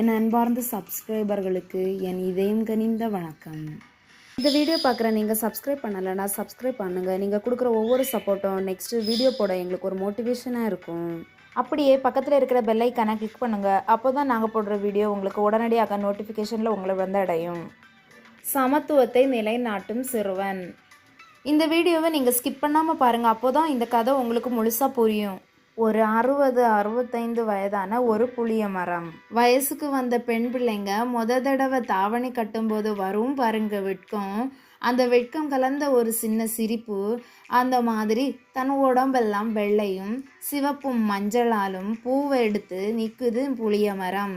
என் அன்பார்ந்த சப்ஸ்கிரைபர்களுக்கு என் இதயம் கனிந்த வணக்கம். இந்த வீடியோ பார்க்குற நீங்கள் சப்ஸ்கிரைப் பண்ணலைன்னா சப்ஸ்கிரைப் பண்ணுங்கள் நீங்கள் கொடுக்குற ஒவ்வொரு சப்போர்ட்டும் நெக்ஸ்ட் வீடியோ போட எங்களுக்கு ஒரு மோட்டிவேஷனாக இருக்கும். அப்படியே பக்கத்தில் இருக்கிற பெல்லைக்கான கிளிக் பண்ணுங்கள் அப்போ தான் நாங்கள் போடுற வீடியோ உங்களுக்கு உடனடியாக நோட்டிஃபிகேஷனில் உங்களை வந்து அடையும் சமத்துவத்தை நிலைநாட்டும் சிறுவன். இந்த வீடியோவை நீங்கள் ஸ்கிப் பண்ணாமல் பாருங்கள் அப்போ தான் இந்த கதை உங்களுக்கு முழுசாக புரியும். ஒரு அறுபது அறுபத்தைந்து வயதான ஒரு புளிய மரம். வயசுக்கு வந்த பெண் பிள்ளைங்க முத தடவை தாவணி கட்டும்போது வரும் பாருங்க வெட்கம். அந்த வெட்கம் கலந்த ஒரு சின்ன சிரிப்பு. அந்த மாதிரி தன் உடம்பெல்லாம் வெள்ளையும் சிவப்பும் மஞ்சளாலும் பூவை எடுத்து நிற்குது புளிய மரம்.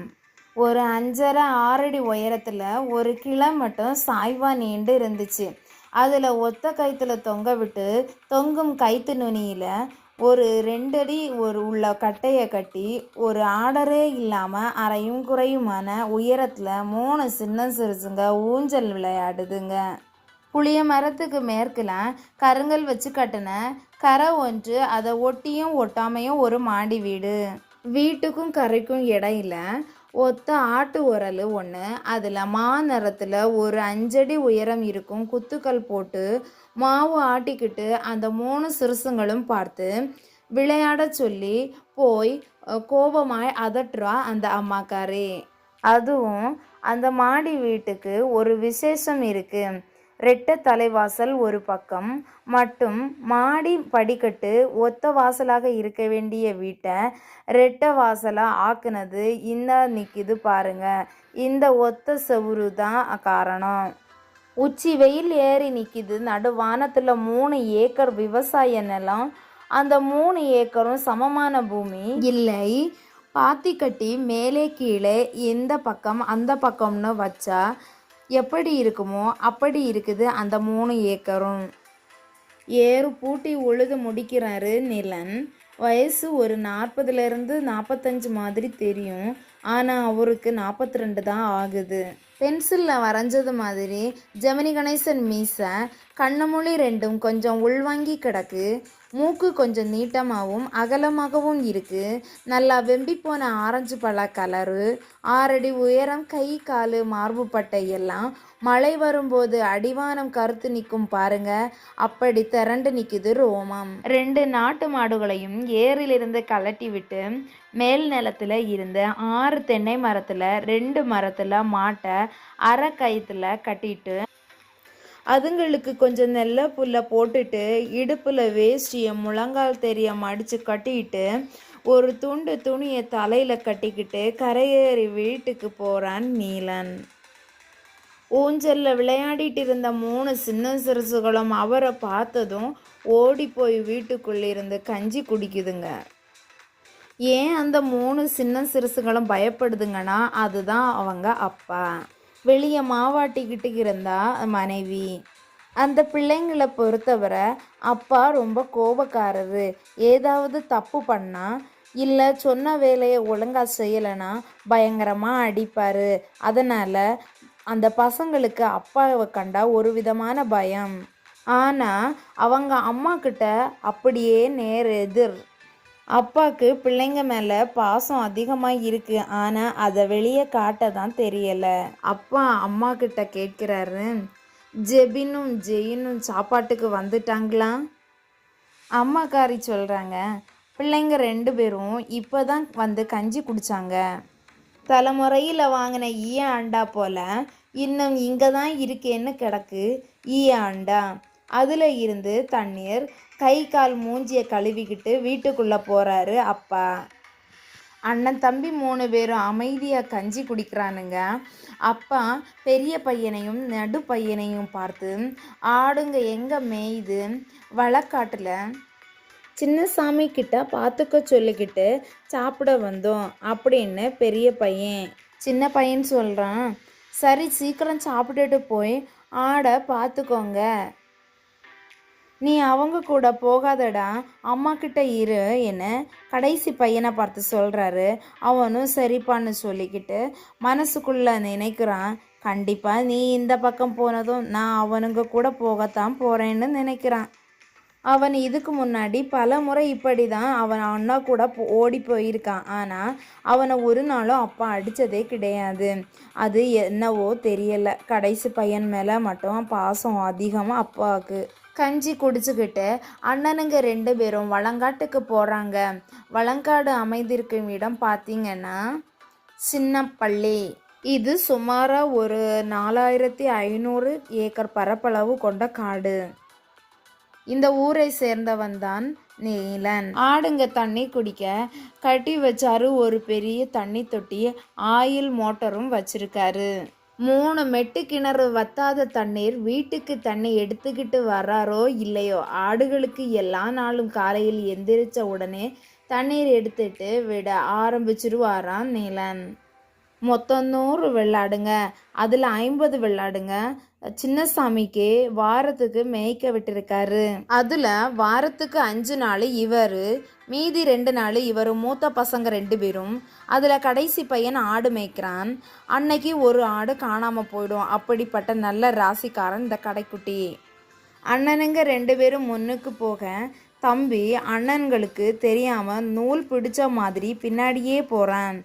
ஒரு அஞ்சரை ஆறடி உயரத்தில் ஒரு கிளை மட்டும் சாய்வா நீண்டு இருந்துச்சு. அதில் ஒத்த கயிற்றுல தொங்க விட்டு தொங்கும் கயிற்று நுனியில் ஒரு ரெண்டடி ஒரு உள்ள கட்டையை கட்டி ஒரு ஆர்டரே இல்லாமல் அரையும் குறையுமான உயரத்தில் மூணு சின்ன சிறுசுங்க ஊஞ்சல் விளையாடுதுங்க. புளிய மரத்துக்கு மேற்கில் கருங்கல் வச்சு கட்டின கரை ஒன்று அதை ஒட்டியும் ஒட்டாமையும் ஒரு மாடி வீடு. வீட்டுக்கும் கரைக்கும் இடையில ஒத்த ஆட்டு உரல் ஒன்று அதில் மா நிறத்தில் ஒரு அஞ்சடி உயரம் இருக்கும் குத்துக்கள் போட்டு மாவு ஆட்டிக்கிட்டு அந்த மூணு சிறுசுங்களும் பார்த்து விளையாடச் சொல்லி போய் கோபமாய் அதட்டுறா அந்த அம்மாக்காரி. அதுவும் அந்த மாடி வீட்டுக்கு ஒரு விசேஷம் இருக்கு. ரெட்ட தலைவாசல் ஒரு பக்கம் மட்டும் மாடி படிக்கட்டு ஒத்த வாசலாக இருக்க வேண்டிய வீட்டை ரெட்டை வாசலாக ஆக்குனது இந்த நிற்கிது பாருங்க. இந்த ஒத்த செவுரு தான் காரணம். உச்சி வெயில் ஏறி நிற்கிது நடுவானத்தில் மூணு ஏக்கர் விவசாய நிலம். அந்த மூணு ஏக்கரும் சமமான பூமி. இல்லை. பாத்தி கட்டி மேலே கீழே எந்த பக்கம் அந்த பக்கம்னு வச்சா எப்படி இருக்குமோ அப்படி இருக்குது அந்த மூணு ஏக்கரும். ஏறு பூட்டி உழுது முடிக்கிறாரு நிலன். வயசு ஒரு நாற்பதுலேருந்து நாற்பத்தஞ்சு மாதிரி தெரியும். ஆனால் அவருக்கு நாற்பத்தி ரெண்டு தான் ஆகுது. பென்சிலில் வரைஞ்சது மாதிரி ஜெமினி கணேசன் மீசை கண்ணமொழி ரெண்டும் கொஞ்சம் உள்வாங்கி கிடக்கு. மூக்கு கொஞ்சம் நீட்டமாகவும் அகலமாகவும் இருக்குது நல்லா வெம்பி போன ஆரஞ்சு பழ கலரு ஆறடி உயரம் கை காலு மார்புப்பட்டை எல்லாம் மழை வரும்போது அடிவானம் கருத்து நிற்கும் பாருங்க. அப்படி திரண்டு நிற்குது ரோமம். ரெண்டு நாட்டு மாடுகளையும் ஏரிலிருந்து கலட்டி விட்டு மேல் நிலத்தில் இருந்த ஆறு தென்னை மரத்தில் ரெண்டு மரத்தில் மாட்டை அரை கயத்தில் கட்டிட்டு அதுங்களுக்கு கொஞ்சம் நெல்ல புல்ல போட்டுட்டு இடுப்பில் வேஷ்டியை முழங்கால் தெரிய மடித்து கட்டிட்டு ஒரு துண்டு துணியை தலையில் கட்டிக்கிட்டு கரையேறி வீட்டுக்கு போகிறான் நீலன். ஊஞ்சலில் விளையாடிட்டு இருந்த மூணு சின்ன சிறுசுகளும் அவரை பார்த்ததும் ஓடி போய் வீட்டுக்குள்ள இருந்து கஞ்சி குடிக்குதுங்க. ஏன் அந்த மூணு சின்ன சிறுசுகளும் பயப்படுதுங்கன்னா அதுதான் அவங்க அப்பா. வெளியே மாவாட்டிக்கிட்டு இருந்தா மனைவி. அந்த பிள்ளைங்களை பொறுத்தவரை அப்பா ரொம்ப கோபக்காரரு. ஏதாவது தப்பு பண்ணா இல்லை சொன்ன வேலையை ஒழுங்காக செய்யலைன்னா பயங்கரமாக அடிப்பார். அதனால் அந்த பசங்களுக்கு அப்பாவை கண்டா ஒரு விதமான பயம். ஆனால் அவங்க அம்மா கிட்ட அப்படியே நேர் எதிர். அப்பாவுக்கு பிள்ளைங்க மேலே பாசம் அதிகமாக இருக்கு. ஆனால் அதை வெளியே காட்ட தான் தெரியலை. அப்பா அம்மா கிட்ட கேட்குறாரு ஜெபினும் ஜெயினும் சாப்பாட்டுக்கு வந்துட்டாங்களா? அம்மாக்காரி சொல்கிறாங்க பிள்ளைங்க ரெண்டு பேரும் இப்போ தான் வந்து கஞ்சி குடித்தாங்க தலைமுறையில் வாங்கின ஈய ஆண்டா போல் இன்னும் இங்கே தான் இருக்கேன்னு கிடக்கு ஈய ஆண்டா. அதில் இருந்து தண்ணீர் கை கால் மூஞ்சியை கழுவிக்கிட்டு வீட்டுக்குள்ளே போகிறாரு அப்பா. அண்ணன் தம்பி மூணு பேரும் அமைதியாக கஞ்சி குடிக்கிறானுங்க. அப்பா பெரிய பையனையும் நடு பையனையும் பார்த்து ஆடுங்க எங்கே மேய்து? வழக்காட்டில் சின்னசாமி கிட்ட பார்த்துக்க சொல்லிக்கிட்டு சாப்பிட வந்தோம் அப்படின்னு பெரிய பையன். சின்ன பையன் சொல்கிறான் சரி சீக்கிரம் சாப்பிட்டுட்டு போய் ஆடை பார்த்துக்கோங்க. நீ அவங்க கூட போகாதடா அம்மா கிட்ட இரு என்ன? கடைசி பையனை பார்த்து சொல்கிறாரு அவனும் சரிப்பான்னு சொல்லிக்கிட்டு மனசுக்குள்ளே நினைக்கிறான். கண்டிப்பாக நீ இந்த பக்கம் போனதும் நான் அவனுங்க கூட போகத்தான் போகிறேன்னு நினைக்கிறான். அவன் இதுக்கு முன்னாடி பல முறை இப்படி தான் அவன் அண்ணா கூட போ- ஓடி போயிருக்கான். ஆனால் அவனை ஒரு நாளும் அப்பா அடித்ததே கிடையாது. அது என்னவோ தெரியல. கடைசி பையன் மேலே மட்டும் பாசம் அதிகமாக அப்பாவுக்கு. கஞ்சி குடிச்சுக்கிட்டு அண்ணனுங்க ரெண்டு பேரும் வளங்காட்டுக்கு போகிறாங்க வளங்காடு அமைந்திருக்கும் இடம் பார்த்தீங்கன்னா சின்னப்பள்ளி. இது சுமாராக ஒரு நாலாயிரத்தி ஐநூறு ஏக்கர் பரப்பளவு கொண்ட காடு. இந்த ஊரை சேர்ந்தவன் தான் நீலன். ஆடுங்க தண்ணி குடிக்க கட்டி வச்சாரு ஒரு பெரிய தண்ணி தொட்டி ஆயில் மோட்டரும் வச்சிருக்காரு. மூணு மெட்டு கிணறு வத்தாத தண்ணீர் வீட்டுக்கு தண்ணி எடுத்துக்கிட்டு வர்றாரோ இல்லையோ? ஆடுகளுக்கு எல்லா நாளும் காலையில் எந்திரிச்ச உடனே தண்ணீர் எடுத்துட்டு விட ஆரம்பிச்சிருவாராம் நீலன். மொத்தம் நூறு வெள்ளாடுங்க. அதில் ஐம்பது வெள்ளாடுங்க. சின்னசாமிக்கு வாரத்துக்கு மேய்க்க விட்டுருக்காரு. அதில் வாரத்துக்கு அஞ்சு நாள் இவர் மீதி ரெண்டு நாள் இவர் மூத்த பசங்க ரெண்டு பேரும் அதில் கடைசி பையன் ஆடு மேய்க்கிறான். அன்னைக்கு ஒரு ஆடு காணாமல் போயிடும். அப்படிப்பட்ட நல்ல ராசிக்காரன் இந்த கடைக்குட்டி. அண்ணனுங்க ரெண்டு பேரும் முன்னுக்கு போக தம்பி அண்ணன்களுக்கு தெரியாமல் நூல் பிடிச்ச மாதிரி பின்னாடியே போகிறான்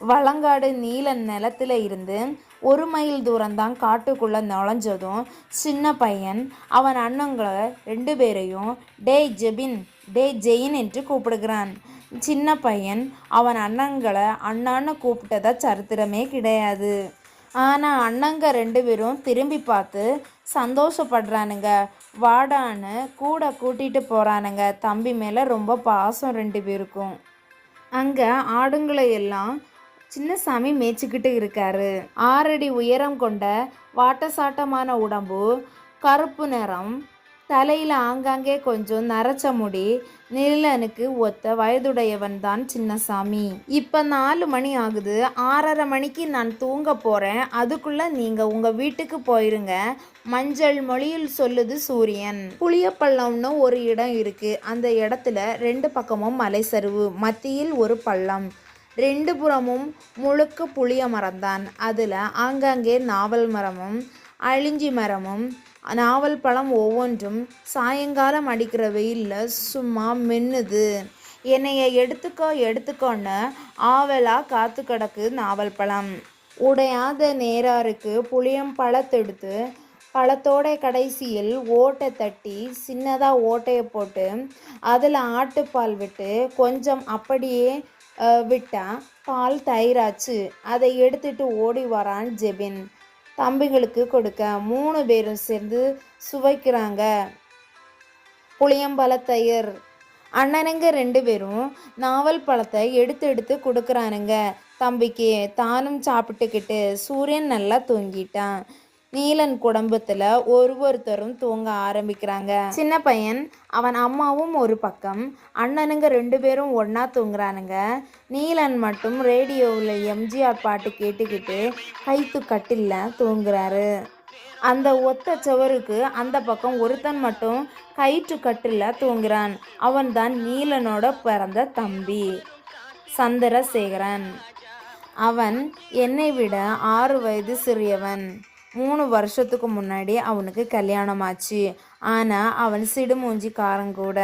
வளங்காடு நீல நிலத்தில் இருந்து ஒரு மைல் தூரம்தான் காட்டுக்குள்ளே நுழைஞ்சதும் சின்ன பையன் அவன் அண்ணங்களை ரெண்டு பேரையும் டேய் ஜெபின் டேய் ஜெயின் என்று கூப்பிடுகிறான். சின்ன பையன் அவன் அண்ணங்களை அண்ணான்னு கூப்பிட்டதா சரித்திரமே கிடையாது. ஆனால் அண்ணங்க ரெண்டு பேரும் திரும்பி பார்த்து சந்தோஷப்படுறானுங்க. வாடான்னு கூட கூட்டிகிட்டு போகிறானுங்க தம்பி மேலே ரொம்ப பாசம் ரெண்டு பேருக்கும். அங்கே ஆடுங்களை எல்லாம் சின்னசாமி மேய்ச்சிக்கிட்டு இருக்காரு. ஆறடி உயரம் கொண்ட வாட்டசாட்டமான உடம்பு கருப்பு நிறம் தலையில் ஆங்காங்கே கொஞ்சம் நரைச்ச முடி நிலனுக்கு ஒத்த வயதுடையவன் தான் சின்னசாமி. இப்போ நாலு மணி ஆகுது. ஆறரை மணிக்கு நான் தூங்க போகிறேன் அதுக்குள்ளே நீங்கள் உங்கள் வீட்டுக்கு போயிருங்க. மஞ்சள் மொழியில் சொல்லுது சூரியன். புளியப்பள்ளம்னு ஒரு இடம் இருக்குது அந்த இடத்துல ரெண்டு பக்கமும் மலை சரிவு. மத்தியில் ஒரு பள்ளம். ரெண்டு புறமும் முழுக்க புளிய மரம்தான். அதில் ஆங்காங்கே நாவல் மரமும் அழிஞ்சி மரமும் நாவல் பழம் ஒவ்வொன்றும் சாயங்காலம் அடிக்கிற வெயிலில் சும்மா மின்னுது. என்னைய எடுத்துக்கோ எடுத்துக்கோன்னு ஆவலாக காத்து கிடக்கு நாவல் பழம். உடையாத நேராருக்கு புளியம் பழத்தெடுத்து பழத்தோட கடைசியில் ஓட்டை தட்டி சின்னதாக ஓட்டையை போட்டு அதில் ஆட்டுப்பால் விட்டு கொஞ்சம் அப்படியே விட்டால் பால் தயிராச்சு. அதை எடுத்துட்டு ஓடி வரான் ஜெபின். தம்பிகளுக்கு கொடுக்க மூணு பேரும் சேர்ந்து சுவைக்கிறாங்க. புளியம்பழ தயிர். அண்ணனுங்க ரெண்டு பேரும் நாவல் பழத்தை எடுத்து எடுத்து கொடுக்குறானுங்க. தம்பிக்கு தானும் சாப்பிட்டுக்கிட்டு சூரியன் நல்லா தூங்கிட்டான். நீலன் குடும்பத்தில் ஒரு ஒருத்தரும் தூங்க ஆரம்பிக்கிறாங்க. சின்ன பையன் அவன் அம்மாவும் ஒரு பக்கம் அண்ணனுங்க ரெண்டு பேரும் ஒன்றா தூங்குறானுங்க. நீலன் மட்டும் ரேடியோவில் எம்ஜிஆர் பாட்டு கேட்டுக்கிட்டு கைத்து கட்டில்ல தூங்குறாரு. அந்த ஒத்த சுவருக்கு அந்த பக்கம் ஒருத்தன் மட்டும் கயிற்று கட்டில் தூங்குறான். அவன்தான் நீலனோட பிறந்த தம்பி சந்திரசேகரன். அவன் என்னை விட ஆறு வயது சிறியவன். மூணு வருஷத்துக்கு முன்னாடி அவனுக்கு கல்யாணம் ஆச்சு ஆனால் அவன் சிடுமூஞ்சிக்காரன் கூட.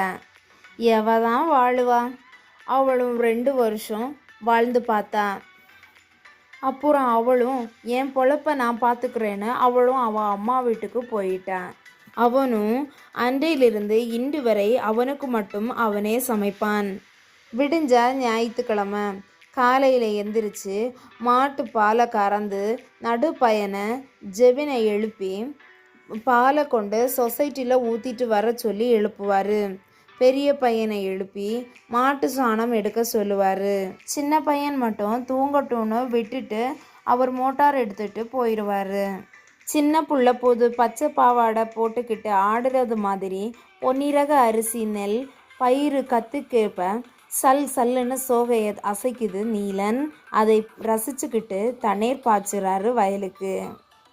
எவ தான் வாழுவா? அவளும் ரெண்டு வருஷம் வாழ்ந்து பார்த்தா. அப்புறம் அவளும் என் பொழப்ப நான் பார்த்துக்கிறேன்னு அவளும் அவள் அம்மா வீட்டுக்கு போயிட்டான் அவனும் அன்றையிலிருந்து இன்று வரை அவனுக்கு மட்டும் அவனே சமைப்பான். விடிஞ்சா ஞாயிற்றுக்கிழமை காலையில் எந்திரிச்சு மாட்டு பாலை கறந்து நடு பயனை ஜெபினை எழுப்பி பாலை கொண்டு சொசைட்டியில் ஊற்றிட்டு வர சொல்லி எழுப்புவார். பெரிய பையனை எழுப்பி மாட்டு சாணம் எடுக்க சொல்லுவார். சின்ன பையன் மட்டும் தூங்கட்டும்னு விட்டுட்டு அவர் மோட்டார் எடுத்துட்டு போயிடுவார் சின்ன புள்ள போது பச்சை பாவாடை போட்டுக்கிட்டு ஆடுறது மாதிரி பொன்னிறக அரிசி நெல் பயிறு கற்றுக்கேற்ப சல் சல்லுன்னு சோகையை அசைக்குது நீலன். அதை ரசிச்சுக்கிட்டு தண்ணீர் பாய்ச்சுறாரு வயலுக்கு.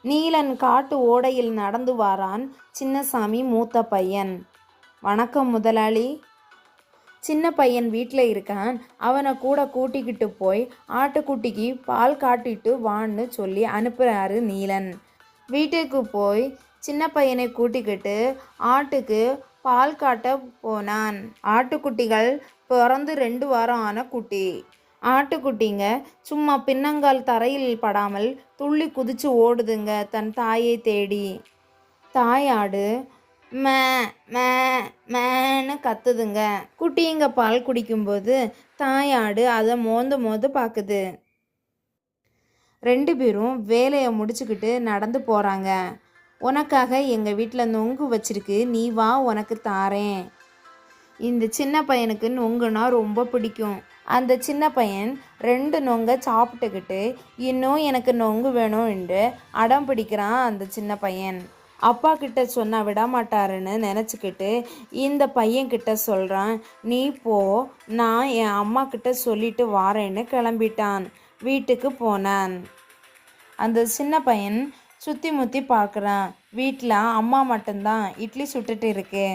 நீலன் காட்டு ஓடையில் நடந்து வாரான் சின்னசாமி மூத்த பையன். வணக்கம் முதலாளி. சின்ன பையன் வீட்டில் இருக்கான். அவனை கூட கூட்டிக்கிட்டு போய் ஆட்டுக்குட்டிக்கு பால் காட்டிட்டு வான்னு சொல்லி அனுப்புகிறாரு நீலன். வீட்டுக்கு போய் சின்ன பையனை கூட்டிக்கிட்டு ஆட்டுக்கு பால் காட்ட போனான். ஆட்டுக்குட்டிகள் பிறந்து ரெண்டு வாரம் ஆன குட்டி. ஆட்டுக்குட்டிங்க சும்மா பின்னங்கால் தரையில் படாமல் துள்ளி குதிச்சு ஓடுதுங்க தன் தாயை தேடி. தாயாடு மே மே மேன்னு கத்துதுங்க. குட்டிங்க பால் குடிக்கும்போது தாயாடு அதை மோந்து மோந்து பார்க்குது ரெண்டு பேரும் வேலையை முடிச்சுக்கிட்டு நடந்து போகிறாங்க உனக்காக எங்கள் வீட்டில் நொங்கு வச்சிருக்கு. நீ வா உனக்கு தாரேன். இந்த சின்ன பையனுக்கு நொங்குனா ரொம்ப பிடிக்கும். அந்த சின்ன பையன் ரெண்டு நொங்கை சாப்பிட்டுக்கிட்டு இன்னும் எனக்கு நொங்கு வேணும் என்று அடம் பிடிக்கிறான் அந்த சின்ன பையன். அப்பா கிட்ட சொன்னா விட மாட்டாருன்னு நினச்சிக்கிட்டு இந்த பையன் கிட்ட சொல்கிறான் நீ போ நான் என் அம்மா கிட்ட சொல்லிட்டு வாரேன்னு கிளம்பிட்டான். வீட்டுக்கு போனான். அந்த சின்ன பையன் சுற்றி முற்றி பார்க்குறான் வீட்டில் அம்மா மட்டும்தான். இட்லி சுட்டுட்டு இருக்கு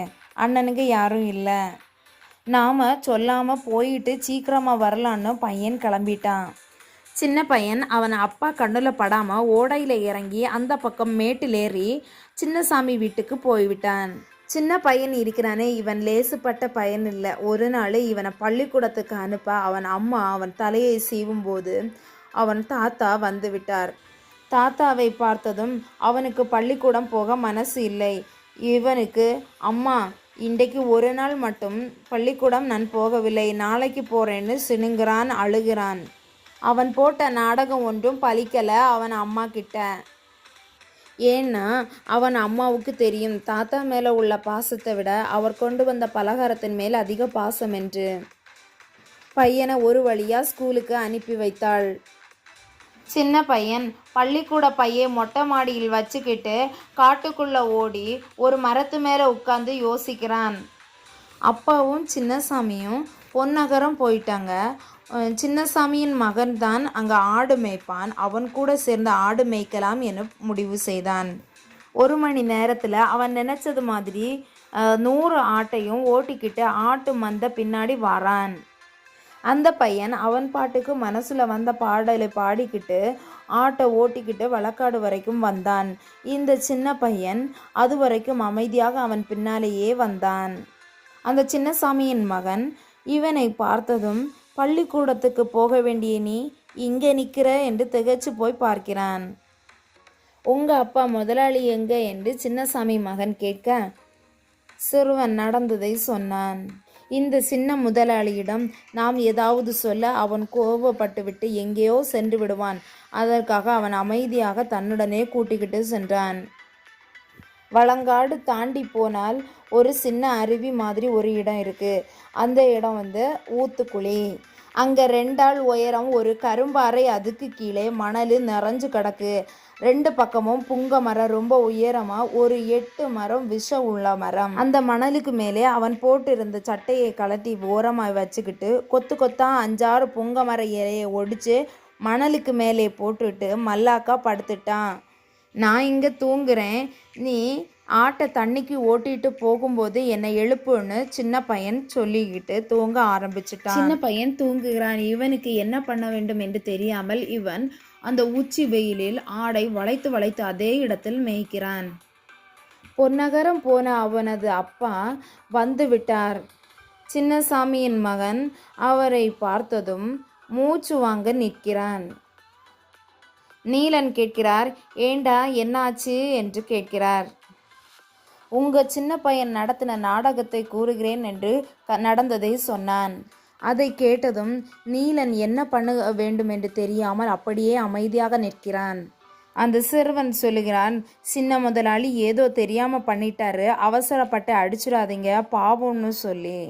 அண்ணனுக்கு யாரும் இல்லை. நாம் சொல்லாமல் போயிட்டு சீக்கிரமாக வரலான்னு பையன் கிளம்பிட்டான். சின்ன பையன் அவன் அப்பா கண்ணில் படாமல் ஓடையில் இறங்கி அந்த பக்கம் மேட்டில் ஏறி சின்னசாமி வீட்டுக்கு போய்விட்டான். சின்ன பையன் இருக்கிறானே இவன் லேசுப்பட்ட பையன் இல்லை. ஒரு நாள் இவனை பள்ளிக்கூடத்துக்கு அனுப்ப அவன் அம்மா அவன் தலையை சீவும்போது அவன் தாத்தா வந்து விட்டார். தாத்தாவை பார்த்ததும் அவனுக்கு பள்ளிக்கூடம் போக மனசு இல்லை. இவனுக்கு அம்மா இன்றைக்கு ஒரு நாள் மட்டும் பள்ளிக்கூடம் நான் போகவில்லை. நாளைக்கு போறேன்னு சினுங்கிறான் அழுகிறான். அவன் போட்ட நாடகம் ஒன்றும் பழிக்கலை அவன் அம்மா கிட்ட. ஏன்னா அவன் அம்மாவுக்கு தெரியும். தாத்தா மேலே உள்ள பாசத்தை விட அவர் கொண்டு வந்த பலகாரத்தின் மேல் அதிக பாசம் என்று. பையனை ஒரு வழியாக ஸ்கூலுக்கு அனுப்பி வைத்தாள். சின்ன பையன் பள்ளிக்கூட பையை மொட்டை மாடியில் வச்சுக்கிட்டு காட்டுக்குள்ள ஓடி ஒரு மரத்து மேலே உட்காந்து யோசிக்கிறான். அப்பாவும் சின்னசாமியும் பொன்னகரம் போயிட்டாங்க. சின்னசாமியின் மகன் தான் அங்கே ஆடு மேய்ப்பான். அவன் கூட சேர்ந்து ஆடு மேய்க்கலாம் என முடிவு செய்தான். ஒரு மணி நேரத்தில் அவன் நினச்சது மாதிரி நூறு ஆட்டையும் ஓட்டிக்கிட்டு ஆட்டு மந்த பின்னாடி வாரான். அந்த பையன் அவன் பாட்டுக்கு மனசுல வந்த பாடலை பாடிக்கிட்டு ஆட்டை ஓட்டிக்கிட்டு வழக்காடு வரைக்கும் வந்தான். இந்த சின்ன பையன் அது வரைக்கும் அமைதியாக அவன் பின்னாலேயே வந்தான். அந்த சின்னசாமியின் மகன் இவனை பார்த்ததும் பள்ளிக்கூடத்துக்கு போக வேண்டிய நீ இங்கே நிற்கிற என்று திகைச்சு போய் பார்க்கிறான். உங்க அப்பா முதலாளி எங்க? என்று சின்னசாமி மகன் கேட்க சிறுவன் நடந்ததை சொன்னான். இந்த சின்ன முதலாளியிடம் நாம் ஏதாவது சொல்ல அவன் கோபப்பட்டுவிட்டு எங்கேயோ சென்று விடுவான். அதற்காக அவன் அமைதியாக தன்னுடனே கூட்டிக்கிட்டு சென்றான். வளங்காடு தாண்டி போனால் ஒரு சின்ன அருவி மாதிரி ஒரு இடம் இருக்கு. அந்த இடம் வந்து ஊத்துக்குழி. அங்கே ரெண்டாள் உயரம் ஒரு கரும்பாறை அதுக்கு கீழே மணல் நிறைஞ்சு கிடக்கு. ரெண்டு பக்கமும் புங்க மரம் ரொம்ப உயரமா ஒரு எட்டு மரம் விஷம் உள்ள மரம். அந்த மணலுக்கு மேலே அவன் போட்டிருந்த சட்டையை கலட்டி ஓரமாக வச்சுக்கிட்டு கொத்து கொத்தா அஞ்சாறு புங்க மர இலையை ஒடிச்சு மணலுக்கு மேலே போட்டுட்டு மல்லாக்கா படுத்துட்டான். நான் இங்கே தூங்குறேன். நீ ஆட்டை தண்ணிக்கு ஓட்டிட்டு போகும்போது என்னை எழுப்புன்னு சின்ன பையன் சொல்லிக்கிட்டு தூங்க ஆரம்பிச்சிட்டான். சின்ன பையன் தூங்குகிறான். இவனுக்கு என்ன பண்ண வேண்டும் என்று தெரியாமல் இவன் அந்த உச்சி வெயிலில் ஆடை வளைத்து வளைத்து அதே இடத்தில் மேய்க்கிறான். பொன்னகரம் போன அவனது அப்பா வந்து விட்டார். சின்னசாமியின் மகன் அவரை பார்த்ததும் மூச்சு வாங்க நிற்கிறான். நீலன் கேட்கிறார் ஏண்டா என்னாச்சு? என்று கேட்கிறார். உங்க சின்ன பையன் நடத்தின நாடகத்தை கூறுகிறேன் என்று க- நடந்ததை சொன்னான். அதை கேட்டதும் நீலன் என்ன பண்ண வேண்டும் என்று தெரியாமல் அப்படியே அமைதியாக நிற்கிறான். அந்த சிறுவன் சொல்லுகிறான் சின்ன முதலாளி ஏதோ தெரியாம பண்ணிட்டாரு அவசரப்பட்டு அடிச்சிடாதீங்க பாவம்னு சொல்லி.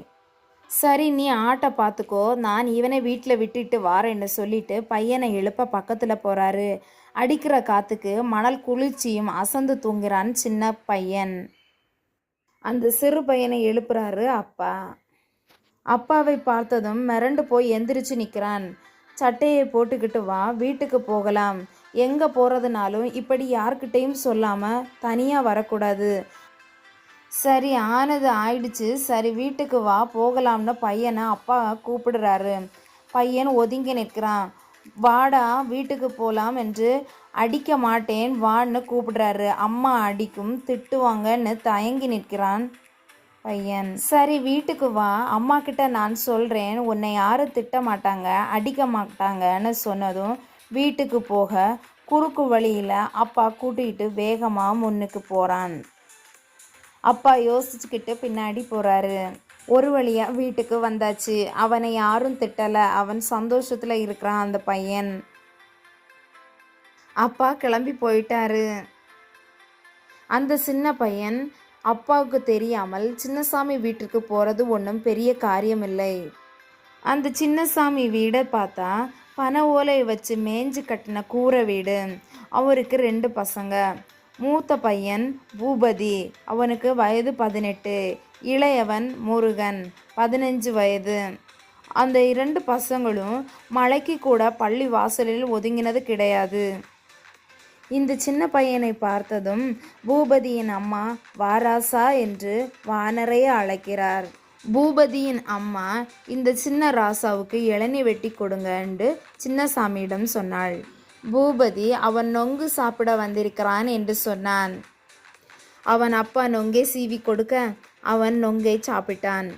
சரி நீ ஆட்டை பார்த்துக்கோ நான் இவனை வீட்டில் விட்டுட்டு வாரேன்னு சொல்லிட்டு பையனை எழுப்ப பக்கத்தில் போறாரு. அடிக்கிற காத்துக்கு மணல் குளிர்ச்சியும் அசந்து தூங்குறான் சின்ன பையன். அந்த சிறு பையனை எழுப்புறாரு அப்பா. அப்பாவை பார்த்ததும் மிரண்டு போய் எந்திரிச்சு நிற்கிறான் சட்டையை போட்டுக்கிட்டு வா வீட்டுக்கு போகலாம். எங்கே போகிறதுனாலும் இப்படி யார்கிட்டையும் சொல்லாமல் தனியாக வரக்கூடாது. சரி ஆனது ஆயிடுச்சு. சரி வீட்டுக்கு வா போகலாம்னு பையனை அப்பா கூப்பிடுறாரு. பையன் ஒதுங்கி நிற்கிறான். வாடா வீட்டுக்கு போகலாம் என்று அடிக்க மாட்டேன் வான்னு கூப்பிடுறாரு. அம்மா அடிக்கும் திட்டுவாங்கன்னு தயங்கி நிற்கிறான். பையன். சரி வீட்டுக்கு வா. அம்மா கிட்ட நான் சொல்கிறேன் உன்னை யாரும் திட்ட மாட்டாங்க அடிக்க மாட்டாங்கன்னு சொன்னதும் வீட்டுக்கு போக குறுக்கு வழியில் அப்பா கூட்டிகிட்டு வேகமாக முன்னுக்கு போகிறான் அப்பா யோசிச்சுக்கிட்டு பின்னாடி போகிறாரு ஒரு வழியாக வீட்டுக்கு வந்தாச்சு. அவனை யாரும் திட்டலை. அவன் சந்தோஷத்தில் இருக்கிறான் அந்த பையன். அப்பா கிளம்பி போயிட்டாரு. அந்த சின்ன பையன் அப்பாவுக்கு தெரியாமல் சின்னசாமி வீட்டிற்கு போகிறது ஒன்றும் பெரிய காரியம் இல்லை அந்த சின்னசாமி வீடை பார்த்தா பனை ஓலை வச்சு மேஞ்சு கட்டின கூரை வீடு. அவருக்கு ரெண்டு பசங்க. மூத்த பையன் பூபதி அவனுக்கு வயது பதினெட்டு. இளையவன் முருகன் பதினஞ்சு வயது. அந்த இரண்டு பசங்களும் மழைக்கு கூட பள்ளி வாசலில் ஒதுங்கினது கிடையாது. இந்த சின்ன பையனை பார்த்ததும் பூபதியின் அம்மா வாராசா என்று வானரைய அழைக்கிறார். பூபதியின் அம்மா இந்த சின்ன ராசாவுக்கு இளநீ வெட்டி கொடுங்கன்னு சின்னசாமியிடம் சொன்னாள். பூபதி அவன் நொங்கு சாப்பிட வந்திருக்கிறான் என்று சொன்னான். அவன் அப்பா நொங்கை சீவி கொடுக்க அவன் நொங்கை சாப்பிட்டான்.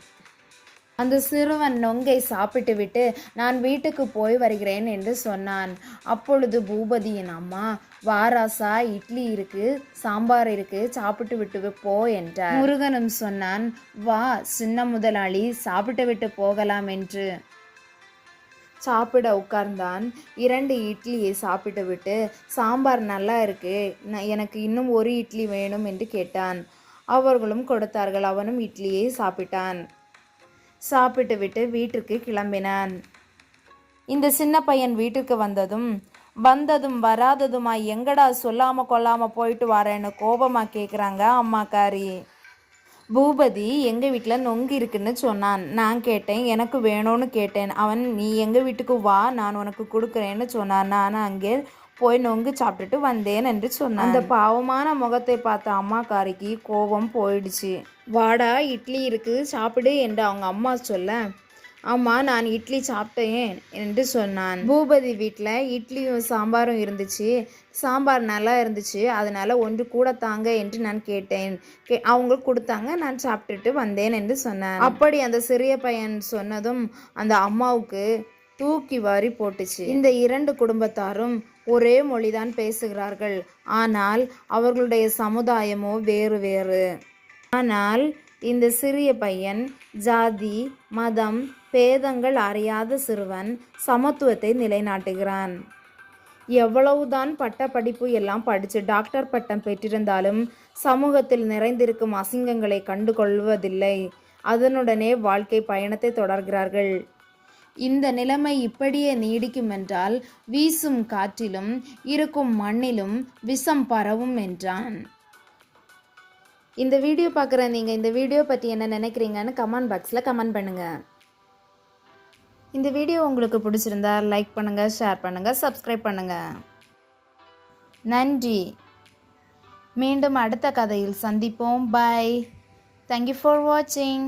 அந்த சிறுவன் நொங்கை சாப்பிட்டு விட்டு நான் வீட்டுக்கு போய் வருகிறேன் என்று சொன்னான். அப்பொழுது பூபதியின் அம்மா வாராசா இட்லி இருக்கு சாம்பார் இருக்கு சாப்பிட்டு விட்டு போ என்றார். முருகனும் சொன்னான் வா சின்ன முதலாளி சாப்பிட்டு விட்டு போகலாம் என்று. சாப்பிட உட்கார்ந்தான். இரண்டு இட்லியை சாப்பிட்டு விட்டு சாம்பார் நல்லா இருக்கு நான் எனக்கு இன்னும் ஒரு இட்லி வேணும் என்று கேட்டான். அவர்களும் கொடுத்தார்கள். அவனும் இட்லியை சாப்பிட்டான். சாப்பிட்டு விட்டு வீட்டிற்கு கிளம்பினான். இந்த சின்ன பையன் வீட்டுக்கு வந்ததும் வந்ததும் வராததுமா எங்கடா சொல்லாம கொல்லாம போயிட்டு வரேன்னு கோபமா கேட்குறாங்க அம்மாக்காரி. பூபதி எங்கள் வீட்டில் நொங்கு இருக்குன்னு சொன்னான். நான் கேட்டேன் எனக்கு வேணும்னு கேட்டேன். அவன் நீ எங்கள் வீட்டுக்கு வா நான் உனக்கு கொடுக்குறேன்னு சொன்னான். நான் அங்கே போய் நொங்கு சாப்பிட்டுட்டு வந்தேன் என்று சொன்னான். அந்த பாவமான முகத்தை பார்த்த அம்மாக்காரிக்கு கோபம் போயிடுச்சு. வாடா இட்லி இருக்கு சாப்பிடு என்று அவங்க அம்மா சொல்ல ஆமாம் நான் இட்லி சாப்பிட்டேன் என்று சொன்னான். பூபதி வீட்டில் இட்லியும் சாம்பாரும் இருந்துச்சு. சாம்பார் நல்லா இருந்துச்சு. அதனால ஒன்று கூட தாங்க என்று நான் கேட்டேன். கே அவங்க கொடுத்தாங்க நான் சாப்பிட்டுட்டு வந்தேன் என்று சொன்னேன். அப்படி அந்த சிறிய பையன் சொன்னதும் அந்த அம்மாவுக்கு தூக்கி வாரி போட்டுச்சு. இந்த இரண்டு குடும்பத்தாரும் ஒரே மொழிதான் பேசுகிறார்கள். ஆனால் அவர்களுடைய சமுதாயமோ வேறு வேறு. ஆனால் இந்த சிறிய பையன் ஜாதி மதம் பேதங்கள் அறியாத சிறுவன் சமத்துவத்தை நிலைநாட்டுகிறான். எவ்வளவுதான் பட்ட படிப்பு எல்லாம் படித்து டாக்டர் பட்டம் பெற்றிருந்தாலும் சமூகத்தில் நிறைந்திருக்கும் அசிங்கங்களை கண்டு கொள்வதில்லை அதனுடனே வாழ்க்கை பயணத்தை தொடர்கிறார்கள். இந்த நிலைமை இப்படியே நீடிக்கும் என்றால் வீசும் காற்றிலும் இருக்கும் மண்ணிலும் விஷம் பரவும் என்றான். இந்த வீடியோ பார்க்குற நீங்கள் இந்த வீடியோ பற்றி என்ன நினைக்கிறீங்கன்னு கமெண்ட் பாக்ஸில் கமெண்ட் பண்ணுங்கள் இந்த வீடியோ உங்களுக்கு பிடிச்சிருந்தா லைக் பண்ணுங்கள் ஷேர் பண்ணுங்கள் சப்ஸ்கிரைப் பண்ணுங்கள் நன்றி. மீண்டும் அடுத்த கதையில் சந்திப்போம். பாய் தேங்க்யூ ஃபார் வாட்சிங்